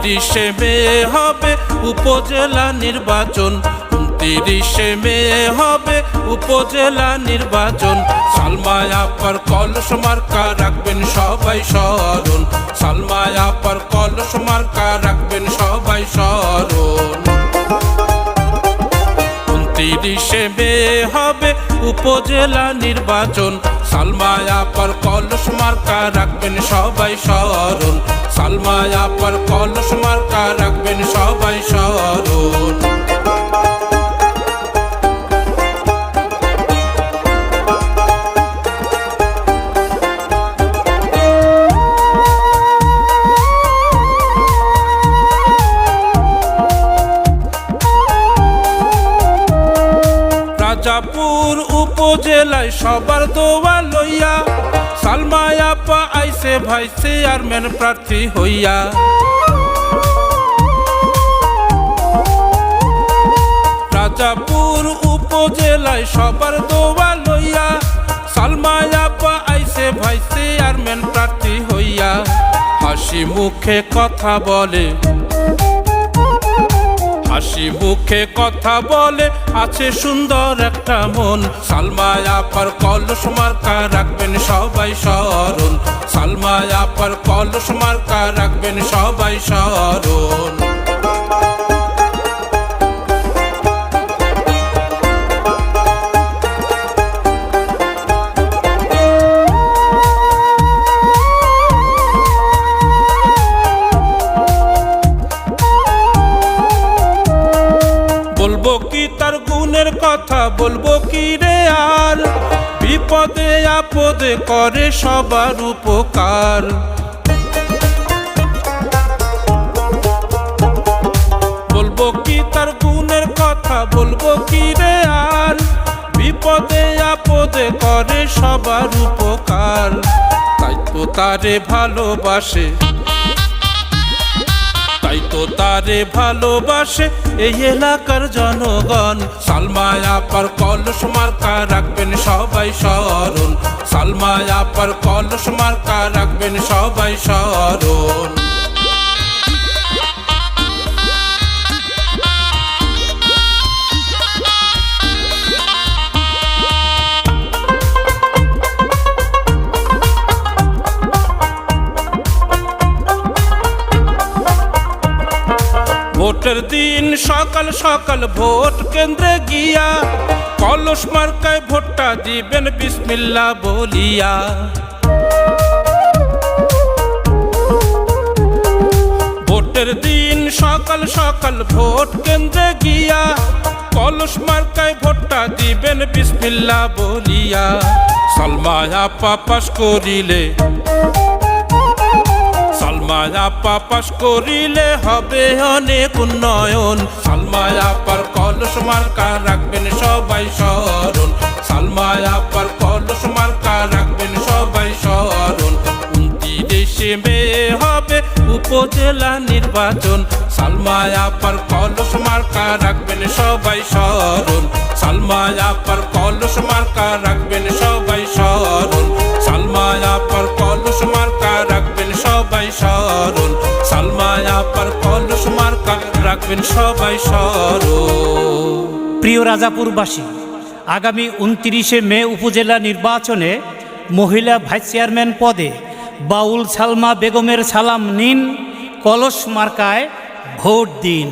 উনতিরিশে মে হবে উপজেলা নির্বাচন। উনতিরিশে মে হবে উপজেলা নির্বাচন। সালমায় আপার কলস মার্কা রাখবেন সবাই স্মরণ। সালমায় আপার কলস রাখবেন হবে উপজেলা নির্বাচন। সালমায়া পর কলস মার্কা রাখবেন সবাই স্মরণ। সালমায়া পর কলস মার্কা রাখবেন সবাই স্মরণ। রাজাপুর উপজেলায় সবার দোয়া লইয়া সালমায়া পা আইসে ভাই চেয়ারম্যান প্রার্থী হইয়া। রাজাপুর উপজেলায় সবার দোয়া লইয়া সালমায়া পা আইসে ভাই চেয়ারম্যান প্রার্থী হইয়া। হাসি মুখে কথা বলে হাসি মুখে কথা বলে, আছে সুন্দর একটা মন। সালমায় আপার কলস মার্কা রাখবেন সবাই স্মরণ। সালমায় আপার কলস মার্কা রাখবেন সবাই স্মরণ। কথা বলব কি রে আর? বিপদে, আপদে করে সবার উপকার। বলব কি তার গুণের কথা বলব কি রে আর? বিপদে, আপদে করে সবার উপকার। তাই তো তারে ভালোবাসে। তারে ভালোবাসে এই এলাকার জনগণ। সালমায়া পর কলস মার্কা রাখবেন সবাই স্মরণ। সালমায়া পর কলস মার্কা রাখবেন সবাই স্মরণ। ভোটের দিন সকাল সকাল ভোট কেন্দ্রে গিয়া কলস মার্কায় ভোটটা দিবেন বিসমিল্লা বলিয়া। ভোটের দিন সকাল সকাল ভোট কেন্দ্রে গিয়া কলস মার্কায় ভোটটা দিবেন বিসমিল্লা বলিয়া। সালমায়া পাপাস করিলে সালমায়া পাপাস করিলে হবে অনেক উন্নয়ন। সালমায়া পার কলস মার্কা রাখবেন সবাই স্মরণ। সালমায়া পার কলস মার্কা রাখবেন সবাই স্মরণ। উনতিরিশে মে হবে উপজেলা নির্বাচন। সালমায়া পার কলস মার্কা রাখবেন সবাই স্মরণ। সালমায়া পার কলস মার্কা রাখবেন সবাই স্মরণ। রাখবেন সবাই সর। প্রিয় রাজাপুরবাসী, আগামী উনত্রিশে মে উপজেলা নির্বাচনে মহিলা ভাইস চেয়ারম্যান পদে বাউল সালমা বেগমের সালাম নিন, কলস মার্কায় ভোট দিন।